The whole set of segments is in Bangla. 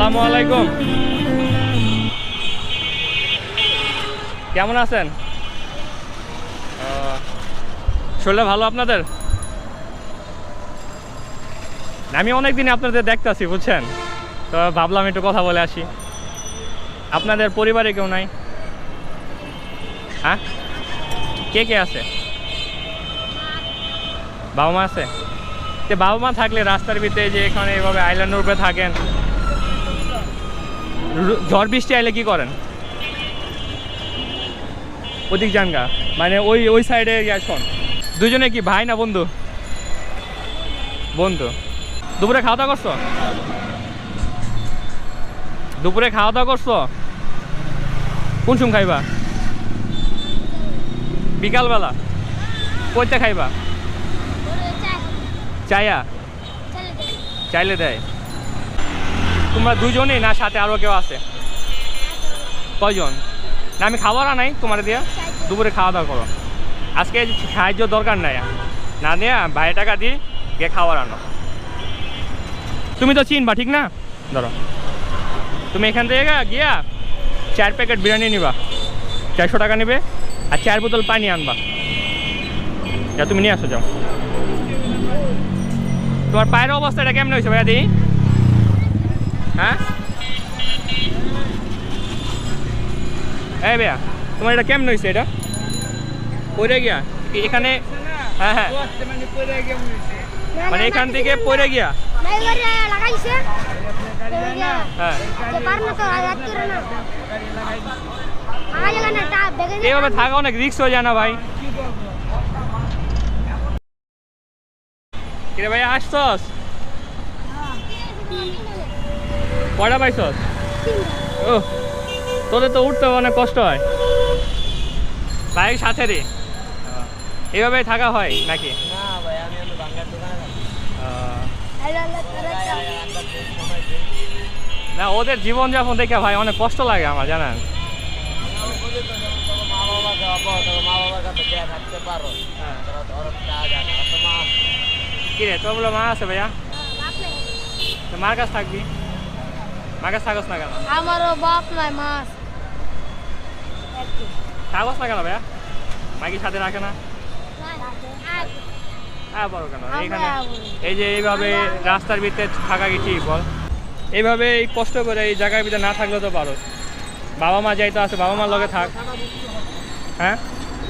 আসসালামু আলাইকুম। কেমন আছেন? শরীরটা ভালো আপনাদের? আমি অনেক দিন আপনাদের দেখতাছি, বুঝছেন? তো ভাবলাম একটু কথা বলে আসি। আপনাদের পরিবারে কেউ নাই? হ্যাঁ? কে কে আছে? বাবা মা আছে? বাবা মা থাকলে রাস্তার ভিতরে যে এখানে এভাবে আইল্যান্ড রূপে থাকেন ঝড় বৃষ্টি আইলে কি করেন? ওদিক জানগা মানে ওই ওই সাইডে শোন। দুজনে কি ভাই না বন্ধু? বন্ধু। দুপুরে খাওয়া দাওয়া করছ? দুপুরে খাওয়া দাওয়া করছ? কোন সময় খাইবা? বিকালবেলা। কইতে খাইবা? চায়া? চাইলে দেয়। তোমরা দুজনেই না, সাথে আরও কেউ আছে? কয়জন? না, আমি খাবার আনাই তোমার দিয়া। দুপুরে খাওয়া দাওয়া করো। আজকে সাহায্য দরকার নাই। না নিয়ে বাইরে টাকা দিয়ে গিয়ে খাবার আনো। তুমি তো চিনবা, ঠিক না? ধরো। তুমি এখান থেকে গিয়া চার প্যাকেট বিরিয়ানি নিবা। চারশো টাকা নেবে আর চার বোতল পানি আনবা। যা, তুমি নিয়ে আসো, যাও। তোমার পায়ের অবস্থাটা কেমন হয়েছে ভাইয়া দিই হ্যাঁ? এই ভাইয়া, তোমার এটা কেমন হয়েছে এটা? পড়ে গিয়া? এখানে হ্যাঁ হ্যাঁ। মানে এখান থেকে পড়ে গিয়া? হ্যাঁ। এইভাবে থাকা অনেক রিক্স হয়ে যায় না ভাই। কিরে ভাই আসছস? কয়টা পাইছস ও তোদের তো উঠতে অনেক কষ্ট হয়। বাইক সাথে রে এইভাবে থাকা হয় নাকি? না ওদের জীবনযাপন দেখে ভাই অনেক কষ্ট লাগে আমার জানেন? হ্যাঁ। কিরে তোর বলে মা আছে ভাইয়া? তো মার কাছে থাকবি? কাছে থাকস না কেন? আমারও বাপ নাই মাস থাকস না কেন ভাইয়া? মাকে সাথে রাখে না? হ্যাঁ কেন? এই যে এইভাবে রাস্তার ভিতরে থাকা কি ঠিক বল? এইভাবে এই কষ্ট করে এই জায়গার ভিতরে না থাকলে তো পারো। বাবা মা যাইতে আছে বাবা মার লগে থাক। হ্যাঁ?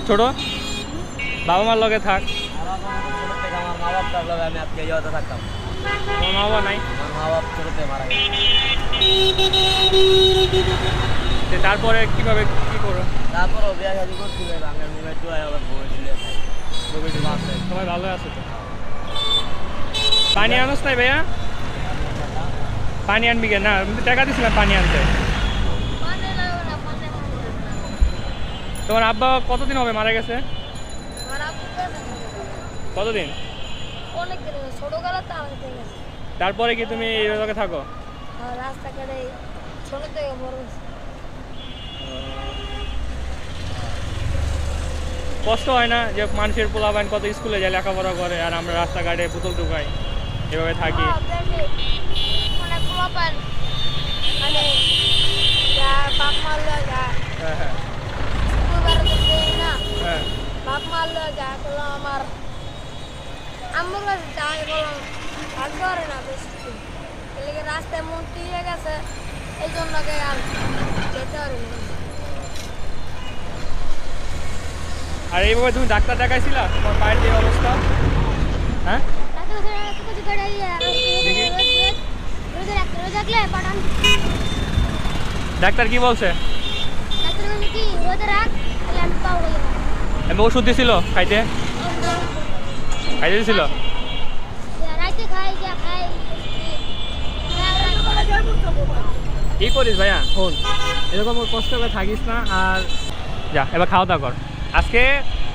ছোট? বাবা মার লগে থাক। আমার মা বাপ থাকলে আমি আজকে ইয়েতে থাকতাম। তোমার মা বাবা নাই। আমার মা ছোটতে মারা গেছে তারপরে কীভাবে কি করো? বিয়া শাদি করছিল আবার আছে সবাই ভালো আছে তো? পানি আনোস নাই ভাইয়া? পানি আনবি না টাকা দিছি না পানি আনতে। তোমার আব্বা কতদিন হবে? মারা গেছে? কতদিন? অনেক দিন ছোটবেলা তো আমাদের গেছে। তারপরে কি তুমি এই জায়গায় থাকো? আর রাস্তাঘাটে ছোট থেকে বড় কষ্ট হয় না যে মানুষের পোলাবাইন কত স্কুলে যায় লেখাপড়া করে আর আমরা রাস্তাঘাটে পুতুল টুকাই এভাবে থাকি? হ্যাঁ, মানে মানে যা বাপ মারলো যা। হ্যাঁ হ্যাঁ স্কুল বেড়াতে দেই না হ্যাঁ বাপ মারলো যা করলাম আমার আম্মুর কাছে যাই বললাম ভাগ্য করে না বেশি। এদিকে রাস্তায় মন গেছে এই জন্য আর যেতে আর এইভাবে তুমি ডাক্তার দেখাইছিলা? তোমার পায়ের যে অবস্থা? হ্যাঁ? ডাক্তার কি বলছে? ওষুধ দিছিল খাইতে? খাই যা খাই কি করিস ভাইয়া? শোন এরকম কষ্ট করে থাকিস না আর যা এবার খাওয়া দাওয়া কর। আজকে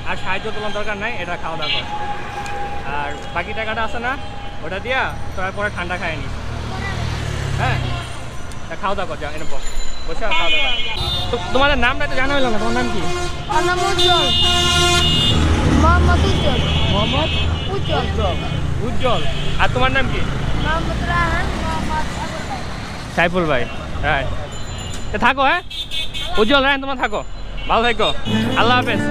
আর সাহায্য তোমার দরকার নাই এটা খাওয়া দাওয়া কর। আর বাকি টাকাটা আছে না ওটা দিয়া তারপরে ঠান্ডা খায় নিস। হ্যাঁ? খাওয়া দাওয়া কর যা এরকম বসে। খাওয়া দাওয়া তো তোমাদের নামটা তো জানা হলো না তোমার নাম কি আমার নাম উজ্জ্বল মোহাম্মদ উজ্জ্বল উজ্জ্বল। উজ্জ্বল। আর তোমার নাম কি? সাইফুল ভাই। হ্যাঁ থাকো হ্যাঁ? উজ্জ্বল হ্যাঁ তোমার থাকো। ভালো থাকো। আল্লাহ হাফেজ।